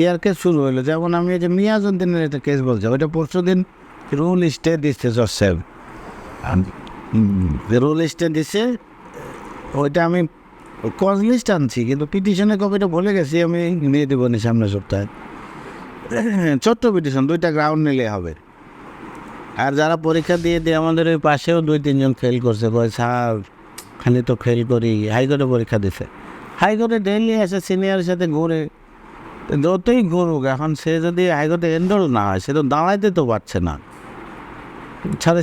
CR case শুরু হলো যেমন আমি এই যে মিয়াজুদ্দিনের একটা কেস বলছি ওইটা পরশু দিন রুল স্টে দিচ্ছে জজ সাহেব। রুল স্টে দিচ্ছে ওইটা আমি কজ লিস্ট আনছি কিন্তু পিটিশনের কপিটা ভুলে গেছি আমি নিয়ে দেবো নি সামনের সপ্তাহে। ছোট্ট পিটিশন দুইটা গ্রাউন্ড নিলে হবে। আর যারা পরীক্ষা দিয়ে দিয়ে আমাদের ওই পাশেও দুই তিনজন ফেল করছে কয় স্যার খালি তো ফেল করি হাইকোর্টে পরীক্ষা দিছে। হাইকোর্টে ডেইলি এসে সিনিয়রের সাথে ঘুরে যতই ঘুরুক, এখন সে যদি হাইকোর্টে এন্ডোল না হয়, সে তো দাঁড়াইতে তো পারছে না।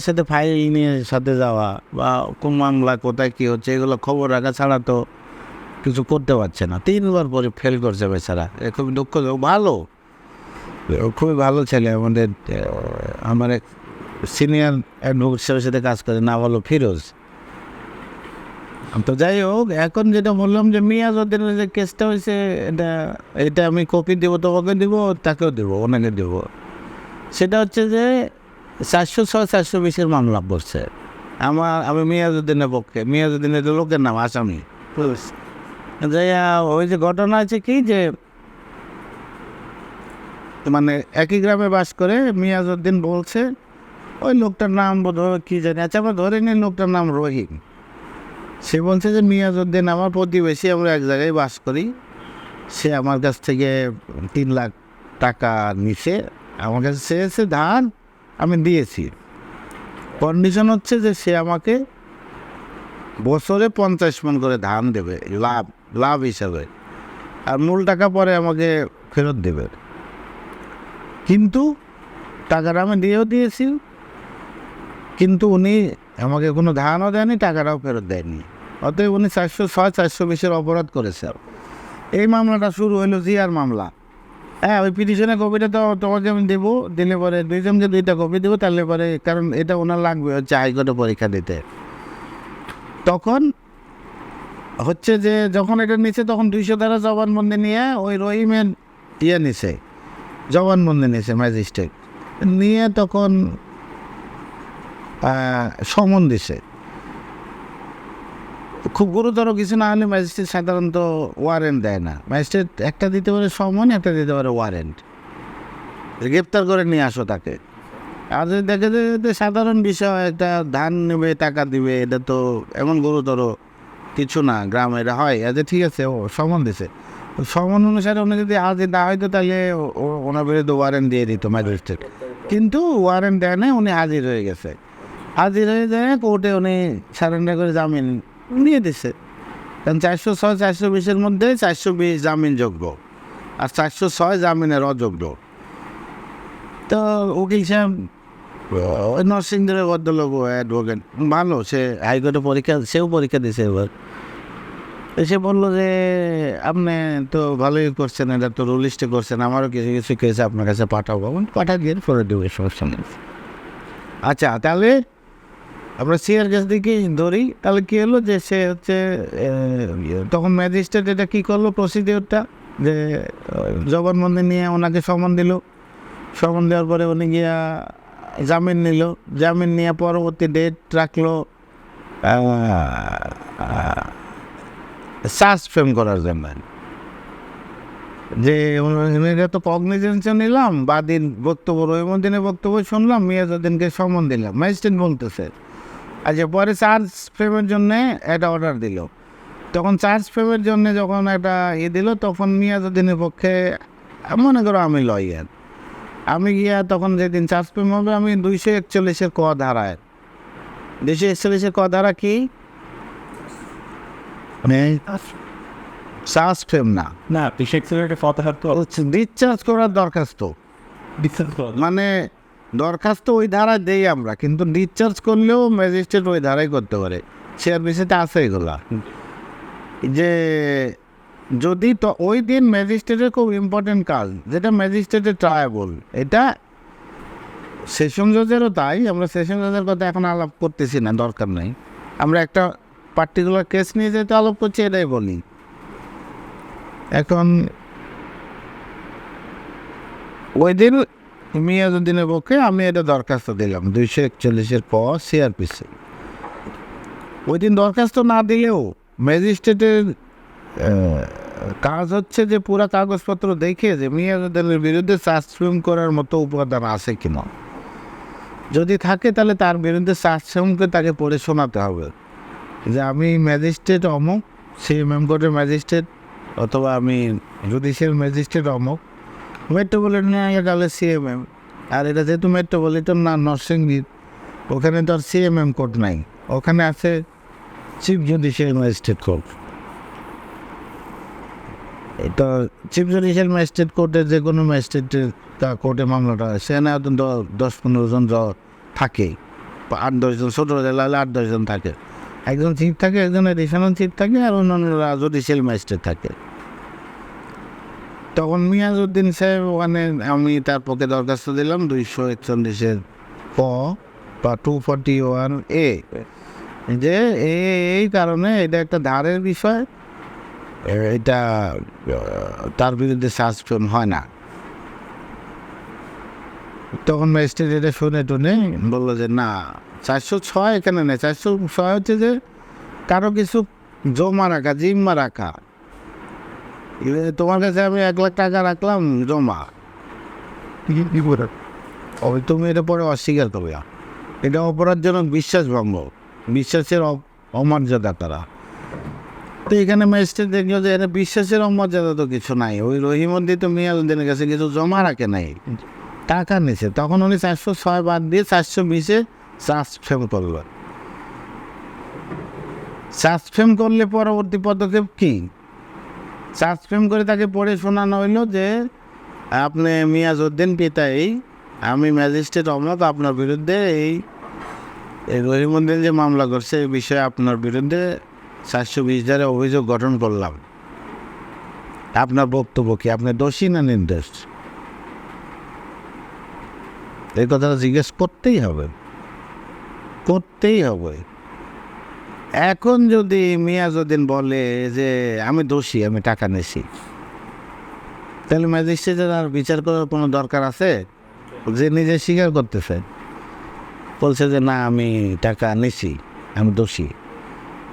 সাথে ফাইল নিয়ে সাথে যাওয়া বা কোন মামলা কোথায় কী হচ্ছে, এগুলো খবর রাখা ছাড়া তো কিছু করতে পারছে না। তিনবার পরে ফেল করছে বেচারা। এ খুবই দুঃখ ভালো। খুবই ভালো ছেলে, আমাদের আমার এক সিনিয়র অ্যাডভোকেট সাহেবের সাথে কাজ করে না ভালো ফিরোজ। তো যাই হোক এখন যেটা বললাম যে মিয়াজউদ্দিনের যে কেসটা হয়েছে এটা এটা আমি কপি দেবো তোমাকে দেবো তাকেও দেবো ওনাকে দেবো। সেটা হচ্ছে যে চারশো ছয় চারশো বিশের মামলা পড়ছে। আমার আমি মিয়াজউদ্দিনের পক্ষে মিয়াজউদ্দিনের যে লোকের নাম আসামি। যাই ওই যে ঘটনা আছে কি যে মানে একই গ্রামে বাস করে মিয়াজউদ্দিন বলছে ওই লোকটার নাম বোধ হয় কী জানি আচ্ছা আমরা ধরে নিই লোকটার নাম রহিম। সে বলছে যে, মিয়াজউদ্দিন, আমার প্রতিবেশী, আমরা এক জায়গায় বাস করি। সে আমার কাছ থেকে তিন লাখ টাকা নিছে। আমার কাছে চেয়েছে ধান আমি দিয়েছি। কন্ডিশন হচ্ছে যে, সে আমাকে বছরে পঞ্চাশ মন করে ধান দেবে, লাভ লাভ হিসাবে। আর মূল টাকা পরে আমাকে ফেরত দেবে। কিন্তু টাকাটা আমি দিয়েও দিয়েছি। কিন্তু উনি আমাকে কোনো ধানও দেয়নি, টাকাটাও ফেরত দেয়নি। অতএব উনি চারশো ছয়, চারশো বিশের অপরাধ করেছে এই মামলাটা শুরু হলো জিয়ার মামলা। হ্যাঁ ওই পিটিশনের কপিটা তো তোমাকে আমি দেবো, দিলে পরে দুইজনকে দুইটা কপি দেবো, তাহলে পরে কারণ এটা ওনার লাগবে হচ্ছে হাইকোর্টে পরীক্ষা দিতে। তখন হচ্ছে যে যখন এটা নিচে তখন দুইশো দ্বারা জবানবন্দি নিয়ে ওই রহিমের ইয়ে নিছে, জবানবন্দি নিছে ম্যাজিস্ট্রেট নিয়ে তখন সমন দিছে। খুব গুরুতর কিছু না হলে ম্যাজিস্ট্রেট সাধারণত ওয়ারেন্ট দেয় না। ম্যাজিস্ট্রেট একটা দিতে পারে সমন, একটা দিতে পারে ওয়ারেন্ট গ্রেপ্তার করে নিয়ে আসো তাকে। আর যদি দেখে যে সাধারণ বিষয়, একটা ধান নেবে, টাকা দিবে, এটা তো এমন গুরুতর কিছু না গ্রামে হয়। আচ্ছা ঠিক আছে, ও সমন দিছে। সমন অনুসারে উনি যদি আজ না হয়তো তাহলে ওনার বিরুদ্ধে ওয়ারেন্ট দিয়ে দিত ম্যাজিস্ট্রেট। কিন্তু ওয়ারেন্ট দেয় না উনি হাজির হয়ে গেছে। হাজির হয়ে যায় কোর্টে উনি সারেন্ডার করে জামিন নিয়ে দিচ্ছে কারণ চারশো ছয় চারশো বিশের মধ্যে চারশো বিশ জামিনযোগ্য আর চারশো ছয় জামিনের অযোগ্য। তো উকিল সাহেব ওই নরসিংদীর ভদ্রলোক অ্যাডভোকেট ভালো সে হাইকোর্টে পরীক্ষা সেও পরীক্ষা দিছে এবার সে বলল যে, আপনি তো ভালোই করছেন, এটা তো রুলিস্টে করছেন, আমারও কিছু কিছু কেস আপনার কাছে পাঠাবো পাঠা দিয়ে করে দেবো, সমস্যা নেই। আচ্ছা তাহলে আমরা সিআর কাছ থেকে ধরি, তাহলে কী হলো যে সে হচ্ছে তখন ম্যাজিস্ট্রেট এটা কী করল প্রসিডিওরটা যে, জবানবন্দি নিয়ে ওনাকে সমন দিল। সমন দেওয়ার পরে উনি গিয়া জামিন নিল। জামিন নিয়ে পরবর্তী ডেট রাখল সার্চ ফ্রেম করার জন্য। যে এটা তো কগনিজেন্সে নিলাম বাদিন বক্তব্য রহিমুদ্দিনের বক্তব্য শুনলাম, মিয়াজুদ্দিনকে সমন দিলাম। ম্যাজিস্ট্রেট বলতেছে। আচ্ছা পরে চার্জ ফ্রেমের জন্য একটা অর্ডার দিল। তখন চার্জ ফ্রেমের জন্য যখন একটা ইয়ে দিল তখন মিয়াজুদ্দিনের পক্ষে মনে করো আমি লয়ার আমি গিয়া তখন যেদিন চার্জ ফ্রেম হবে আমি দুইশো একচল্লিশের ক ধারায় দুইশো একচল্লিশের ক ধারা কি? মানে চার্জ ফ্রেম না। না হচ্ছে করার দরখাস্ত। মানে দরখাস্ত ওই ধারায় দেই আমরা, কিন্তু ডিসচার্জ করলেও ম্যাজিস্ট্রেট ওই ধারাই করতে পারে। শেয়ার বিষয়টা আছে এগুলা। যে যদি তো ওই দিন ম্যাজিস্ট্রেটের খুব ইম্পর্টেন্ট কাজ, যেটা ম্যাজিস্ট্রেটের ট্রায়াবল এটা সেশন জজেরও তাই, আমরা সেশন জজের কথা এখন আলাপ করতেছি না, দরকার নেই। আমরা একটা পার্টিকুলার কেস নিয়ে যেতে আলাপ করছি, এটাই বলি। এখন ওই দিন মিয়াজুদ্দিনের পক্ষে আমি এটা দরখাস্ত দিলাম। দুইশো একচল্লিশের পর সিআরপিসি ওই দিন দরখাস্ত না দিলেও ম্যাজিস্ট্রেটের কাজ হচ্ছে যে পুরা কাগজপত্র দেখে যে মিয়াজুদ্দিনের বিরুদ্ধে সাসপেন্ড করার মতো উপাদান আছে কিনা। যদি থাকে তাহলে তার বিরুদ্ধে সাসপেন্ডকে তাকে পড়ে শোনাতে হবে। যে আমি ম্যাজিস্ট্রেট অমুক, সিএমএম কোর্টের ম্যাজিস্ট্রেট অথবা আমি জুডিশিয়াল ম্যাজিস্ট্রেট অমুক মেট্রোপলিটন গেলে সিএমএম আর এটা যেহেতু মেট্রোপলিটন না, নরসিংদীর, ওখানে তো আর সিএমএম কোর্ট নাই। ওখানে আছে চিফ জুডিশিয়াল ম্যাজিস্ট্রেট কোর্ট তো চিফ জুডিশিয়াল ম্যাজিস্ট্রেট কোর্টের যে কোনো ম্যাজিস্ট্রেটের কোর্টে মামলাটা হয়। সেখানে দশ পনেরো জন থাকে। আট দশজন ছোটো জেলা হলে আট দশজন থাকে। একজন চিফ থাকে, একজন এডিশনাল চিফ থাকে, আর অন্যান্যরা জুডিশিয়াল ম্যাজিস্ট্রেট থাকে। তখন মিয়াজউদ্দিন সাহেব ওখানে আমি তার পক্ষে দরখাস্ত দিলাম দুইশো একচল্লিশের প বা টু ফর্টি ওয়ান এ যে এই কারণে এটা একটা ধারের বিষয়। এটা তার বিরুদ্ধে সাসপেন্ড হয় না। তখন ম্যাজিস্ট্রেট এটা শুনে টুনে বলল যে, না, চারশো ছয় এখানে নেই? চারশো ছয় হচ্ছে যে কারও কিছু জমা রাখা, জিম্মা রাখা। তোমার কাছে আমি এক লাখ টাকা রাখলাম জমা কি করে ওই তুমি এটা পরে অস্বীকার করবে এটা অপরাধজনক বিশ্বাস বিশ্বাসভঙ্গ বিশ্বাসের অমর্যাদা তারা তো এখানে ম্যাজিস্ট্রেট দেখল যে এটা বিশ্বাসের অমর্যাদা তো কিছু নাই ওই রহিমদ্দি তো মিয়াজুদ্দিনের কাছে কিছু জমা রাখে নাই টাকা নিছে তখন উনি চারশো ছয় বাদ দিয়ে চারশো বিশে সাসপেন্ড করল সাসপেন্ড করলে পরবর্তী পদক্ষেপ কি সাসপেন্ড করে তাকে পড়ে শোনানো হইল যে, আপনি মিয়াজউদ্দিন পিতা এই আমি ম্যাজিস্ট্রেট অমক আপনার বিরুদ্ধে এই রহিমুদ্দিন যে মামলা করছে, এই বিষয়ে আপনার বিরুদ্ধে চারশো বিশ ধারে অভিযোগ গঠন করলাম। আপনার বক্তব্য কি? আপনি দোষী না নির্দোষ? এই কথাটা জিজ্ঞেস করতেই হবে। করতেই হবে। এখন যদি মিয়াজউদ্দিন বলে যে, আমি দোষী, আমি টাকা নিছি। তাহলে ম্যাজিস্ট্রেটের আর বিচার করার কোনো দরকার আছে? যে নিজে স্বীকার করতেছে। বলছে যে, না, আমি টাকা নিছি, আমি দোষী।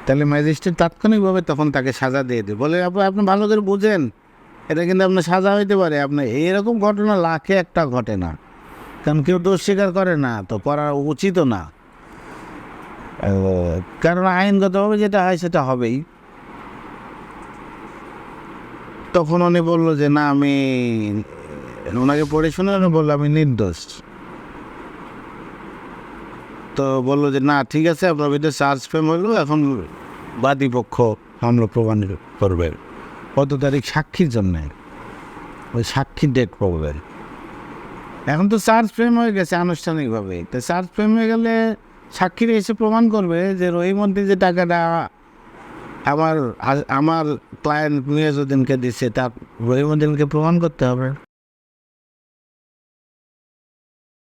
তাহলে ম্যাজিস্ট্রেট তাৎক্ষণিকভাবে তখন তাকে সাজা দিয়ে দেবে। বলে, আপনি আপনি ভালো করে বুঝেন। এটা কিন্তু আপনার সাজা হইতে পারে। আপনার এইরকম ঘটনা লাখে একটা ঘটে না। কারণ কেউ দোষ স্বীকার করে না, তো করা উচিতও না। কারণ আইনগতভাবে যেটা হয় সেটা হবেই। তখন উনি বলল যে, না, আমি ওনাকে পড়ে শুনে উনি বলল, আমি নির্দোষ। তো বলল যে, না, ঠিক আছে, আপনার ভিতরে চার্জ ফেম হইল এখন বাদী পক্ষ মামলা প্রমাণ করবে। কত তারিখ? সাক্ষীর জন্যে। ওই সাক্ষীর ডেট পড়বে এখন তো চার্জ ফ্রেম হয়ে গেছে আনুষ্ঠানিকভাবে। তো চার্জ ফ্রেম হয়ে গেলে সাক্ষীরা এসে প্রমাণ করবে যে রহিমন্দি যে টাকাটা আমার আমার ক্লায়েন্ট মিয়াজুদ্দিনকে দিচ্ছে তার রহিমুদ্দিনকে প্রমাণ করতে হবে।